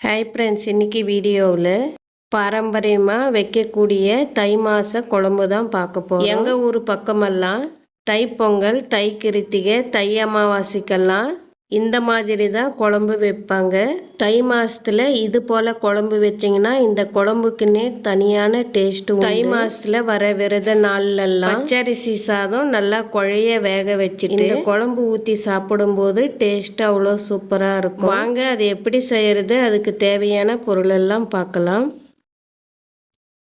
Hi friends இன்றைக்கி வீடியோவில் பாரம்பரியமாக வைக்கக்கூடிய தை மாத குழம்பு தான் பார்க்க போகிறோம் எங்கள் ஊர் பக்கமெல்லாம் தைப்பொங்கல் தை கிருத்திகை தை அமாவாசைக்கெல்லாம் இந்த மாதிரி தான் குழம்பு வைப்பாங்க. தை மாசத்துல இது போல குழம்பு வச்சிங்கன்னா இந்த குழம்புக்குன்னே தனியான டேஸ்ட் தை மாசத்துல வர விரத நாள்ல எல்லாம் பச்சரிசி சாதம் நல்லா குழைய வேக வச்சுட்டு இந்த குழம்பு ஊத்தி சாப்பிடும்போது டேஸ்ட் அவ்வளோ சூப்பரா இருக்கும். வாங்க அது எப்படி செய்யறது? அதுக்கு தேவையான பொருள் எல்லாம் பார்க்கலாம்.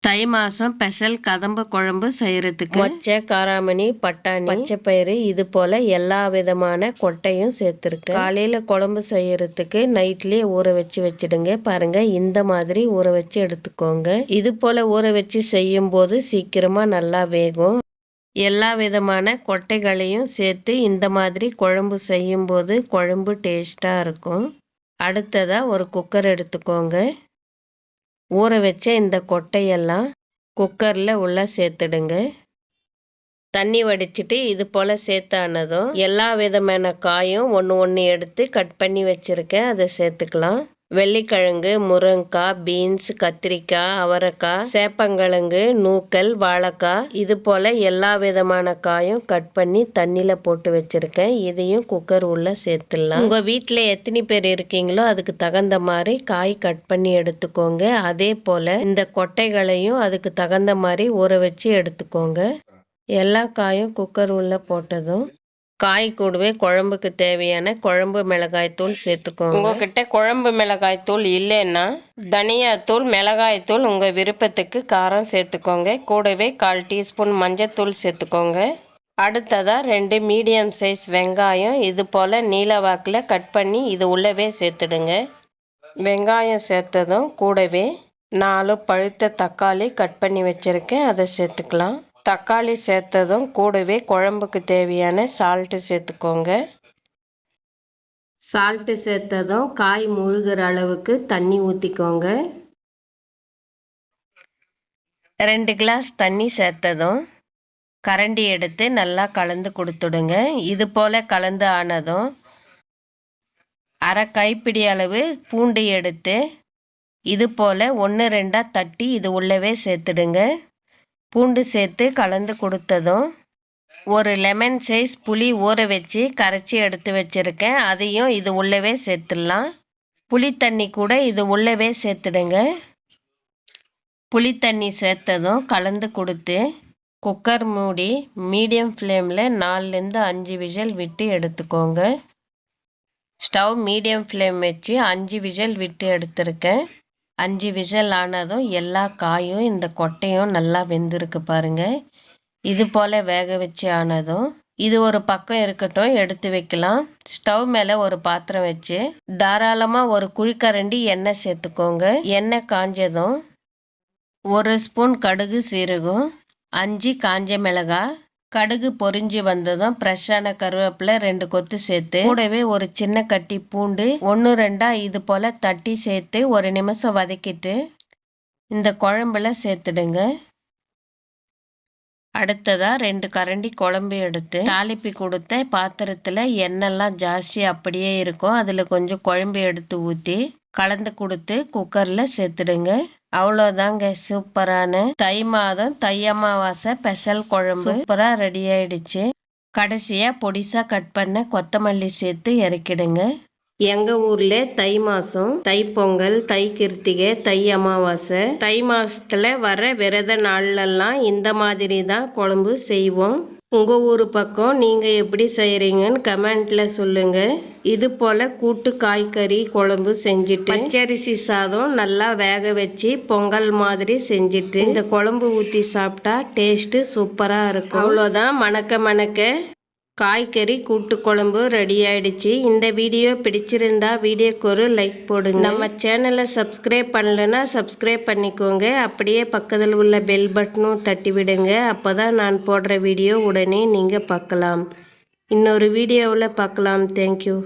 தை மாதம் ஸ்பெஷல் கதம்பு குழம்பு செய்கிறதுக்கு மொச்சை காராமணி பட்டாணி பச்சைப்பயிறு இது போல் எல்லா விதமான கொட்டையும் சேர்த்துருக்கு. காலையில் குழம்பு செய்கிறதுக்கு நைட்லேயே ஊற வச்சு வச்சிடுங்க. பாருங்கள் இந்த மாதிரி ஊற வச்சு எடுத்துக்கோங்க. இது போல் ஊற வச்சு செய்யும் போது சீக்கிரமாக நல்லா வேகும். எல்லா விதமான கொட்டைகளையும் சேர்த்து இந்த மாதிரி குழம்பு செய்யும்போது குழம்பு டேஸ்ட்டாக இருக்கும். அடுத்ததாக ஒரு குக்கர் எடுத்துக்கோங்க. ஊற வச்ச இந்த கொட்டையெல்லாம் குக்கரில் உள்ளே சேர்த்துடுங்க. தண்ணி வடிச்சிட்டு இது போல் சேர்த்தானதும் எல்லா விதமான காயும் ஒன்று ஒன்று எடுத்து கட் பண்ணி வச்சுருக்கேன். அதை சேர்த்துக்கலாம். வெள்ளிக்கிழங்கு முருங்கைக்காய் பீன்ஸ் கத்திரிக்காய் அவரைக்காய் சேப்பங்கிழங்கு நூக்கல் வாழைக்காய் இது போல் எல்லா விதமான காயும் கட் பண்ணி தண்ணியில் போட்டு வச்சுருக்கேன். இதையும் குக்கர் உள்ளே சேர்த்துடலாம். உங்கள் வீட்டில் எத்தனை பேர் இருக்கீங்களோ அதுக்கு தகுந்த மாதிரி காய் கட் பண்ணி எடுத்துக்கோங்க. அதே போல் இந்த கொட்டைகளையும் அதுக்கு தகுந்த மாதிரி ஊற வச்சு எடுத்துக்கோங்க. எல்லா காயும் குக்கர் உள்ளே போட்டதும் காய் கூடவே குழம்புக்கு தேவையான குழம்பு மிளகாய் தூள் சேர்த்துக்கோங்க. உங்ககிட்ட குழம்பு மிளகாய் தூள் இல்லைன்னா தனியாத்தூள் மிளகாய் தூள் உங்கள் விருப்பத்துக்கு காரம் சேர்த்துக்கோங்க. கூடவே கால் டீஸ்பூன் மஞ்சத்தூள் சேர்த்துக்கோங்க. அடுத்ததாக ரெண்டு மீடியம் சைஸ் வெங்காயம். இது போல் நீலவாக்கில் கட் பண்ணி இது உள்ளவே சேர்த்துடுங்க. வெங்காயம் சேர்த்ததும் கூடவே நாலு பழுத்த தக்காளி கட் பண்ணி வச்சுருக்கேன். அதை சேர்த்துக்கலாம். தக்காளி சேர்த்ததும் கூடவே குழம்புக்கு தேவையான சால்ட்டு சேர்த்துக்கோங்க. சால்ட்டு சேர்த்ததும் காய் முழுகிற அளவுக்கு தண்ணி ஊற்றிக்கோங்க ரெண்டு கிளாஸ் தண்ணி சேர்த்ததும் கரண்டி எடுத்து நல்லா கலந்து கொடுத்துடுங்க. இது போல் கலந்து ஆனதும் அரை கைப்பிடி அளவு பூண்டு எடுத்து இது போல் ஒன்று ரெண்டாக தட்டி இது உள்ளவே சேர்த்துடுங்க. பூண்டு சேர்த்து கலந்து கொடுத்ததும் ஒரு லெமன் சைஸ் புளி ஊற வச்சு கரைச்சி எடுத்து வச்சுருக்கேன். அதையும் இது உள்ளவே சேர்த்துடலாம். புளி தண்ணி கூட இது உள்ளவே சேர்த்துடுங்க. புளி தண்ணி சேர்த்ததும் கலந்து கொடுத்து குக்கர் மூடி மீடியம் ஃப்ளேமில் நாலுலேருந்து அஞ்சு விஜல் விட்டு எடுத்துக்கோங்க. ஸ்டவ் மீடியம் ஃப்ளேம் வச்சு அஞ்சு விஜல் விட்டு எடுத்திருக்கேன். அஞ்சு விசில் ஆனதும் எல்லா காயும் இந்த கொட்டையும் நல்லா வெந்திருக்கு பாருங்க. இது போல் வேக வச்சு ஆனதும் இது ஒரு பக்கம் இருக்கட்டும் எடுத்து வைக்கலாம். ஸ்டவ் மேலே ஒரு பாத்திரம் வச்சு தாராளமாக ஒரு குழிக்கரண்டி எண்ணெய் சேர்த்துக்கோங்க. எண்ணெய் காஞ்சதும் ஒரு ஸ்பூன் கடுகு சீரகம் அஞ்சு காஞ்ச மிளகாய் கடுகு பொரிஞ்சு வந்ததும் ஃப்ரெஷ்ஷான கருவேப்பிலை ரெண்டு கொத்து சேர்த்து கூடவே ஒரு சின்ன கட்டி பூண்டு ஒன்று ரெண்டா இது போல் தட்டி சேர்த்து ஒரு நிமிஷம் வதக்கிட்டு இந்த குழம்புல சேர்த்துடுங்க. அடுத்ததாக ரெண்டு கரண்டி குழம்பு எடுத்து தாளிப்பி கொடுத்த பாத்திரத்தில் எண்ணெய்லாம் ஜாஸ்தி அப்படியே இருக்கும். அதில் கொஞ்சம் குழம்பு எடுத்து ஊற்றி கலந்து கொடுத்து குக்கரில் சேர்த்துடுங்க. அவ்வளோதாங்க சூப்பரான தை மாதம் தை அமாவாசை ஸ்பெஷல் குழம்பு. சூப்பராக ரெடி ஆயிடுச்சு. கடைசியாக பொடிசாக கட் பண்ண கொத்தமல்லி சேர்த்து இறக்கிடுங்க. எங்கள் ஊரில் தை மாதம் தைப்பொங்கல் தை கிருத்திகை தை அமாவாசை. தை மாசத்துல வர விரத நாள்லெல்லாம் இந்த மாதிரி தான் குழம்பு செய்வோம். உங்கள் ஊர் பக்கம் நீங்கள் எப்படி செய்கிறீங்கன்னு கமெண்ட்டில் சொல்லுங்கள் இது போல் கூட்டு காய்கறி குழம்பு செஞ்சுட்டு பச்சரிசி சாதம் நல்லா வேக வச்சு பொங்கல் மாதிரி செஞ்சுட்டு இந்த குழம்பு ஊற்றி சாப்பிட்டா டேஸ்ட்டு சூப்பராக இருக்கும். அவ்வளோதான் மணக்க மணக்க காய்கறி கூட்டு குழம்பு ரெடி ஆயிடுச்சு. இந்த வீடியோ பிடிச்சிருந்தா வீடியோக்கு ஒரு லைக் போடுங்க. நம்ம சேனலை சப்ஸ்கிரைப் பண்ணலன்னா சப்ஸ்கிரைப் பண்ணிக்கோங்க. அப்படியே பக்கத்தில் உள்ள பெல் பட்டனும் தட்டி விடுங்க. அப்போ தான் நான் போடுற வீடியோ உடனே நீங்கள் பார்க்கலாம். இன்னொரு வீடியோவில் பார்க்கலாம். தேங்க்யூ